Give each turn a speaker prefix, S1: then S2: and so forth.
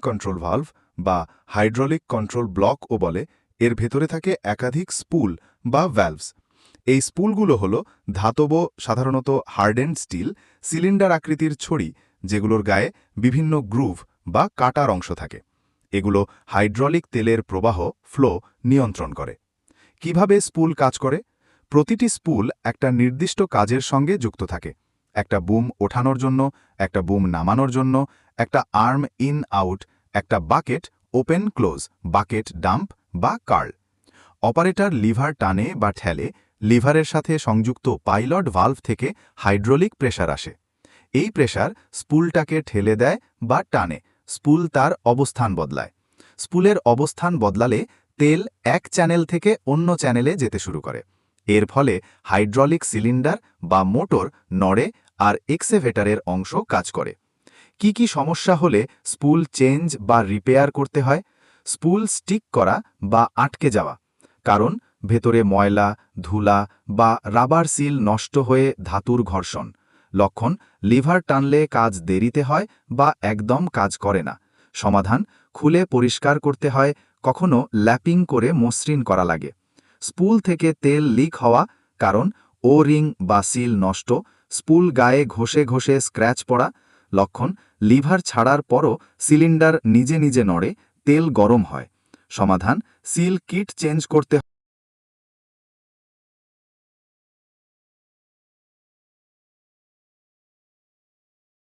S1: Control valve বা hydraulic control ব্লকও বলে, এর ভেতরে থাকে একাধিক স্পুল বা ভ্যালভস এই স্পুলগুলো হল ধাতব, সাধারণত হার্ডেন্ড স্টিল সিলিন্ডার আকৃতির ছড়ি, যেগুলোর গায়ে বিভিন্ন গ্রুভ বা কাটার অংশ থাকে। এগুলো হাইড্রোলিক তেলের প্রবাহ ফ্লো নিয়ন্ত্রণ করে। কীভাবে স্পুল কাজ করে? প্রতিটি স্পুল একটা নির্দিষ্ট কাজের সঙ্গে যুক্ত থাকে। একটা বুম ওঠানোর জন্য, একটা বুম নামানোর জন্য একটা আর্ম ইন আউট একটা bucket open close bucket dump বা কার্ল অপারেটর লিভার টানে বা ঠেলে লিভারের সাথে সংযুক্ত পাইলট ভালভ থেকে হাইড্রোলিক প্রেশার আসে। এই প্রেশার স্পুলটাকে ঠেলে দেয় বা টানে। স্পুল তার অবস্থান বদলায়। স্পুলের অবস্থান বদলালে তেল এক চ্যানেল থেকে অন্য চ্যানেলে যেতে শুরু করে। এর ফলে হাইড্রোলিক সিলিন্ডার বা মোটর নড়ে আর এক্সেভেটারের অংশ কাজ করে। কি কি সমস্যা হলে স্পুল চেঞ্জ বা রিপেয়ার করতে হয়? স্পুল স্টিক করা বা আটকে যাওয়া। কারণ, ভেতরে ময়লা, ধুলা বা রাবার সিল নষ্ট হয়ে ধাতুর ঘর্ষণ। লক্ষণ, লিভার টানলে কাজ দেরিতে হয় বা একদম কাজ করে না। সমাধান, খুলে পরিষ্কার করতে হয়, কখনো ল্যাপিং করে মসৃণ করা লাগে। স্পুল থেকে তেল লিক হওয়া, কারণ ও রিং বা সিল নষ্ট, স্পুল গায়ে ঘষে ঘষে স্ক্র্যাচ পড়া লক্ষণ, লিভার ছাড়ার পরও সিলিন্ডার নিজে নিজে নড়ে, তেল গরম হয়। সমাধান, সিল কিট চেঞ্জ করতে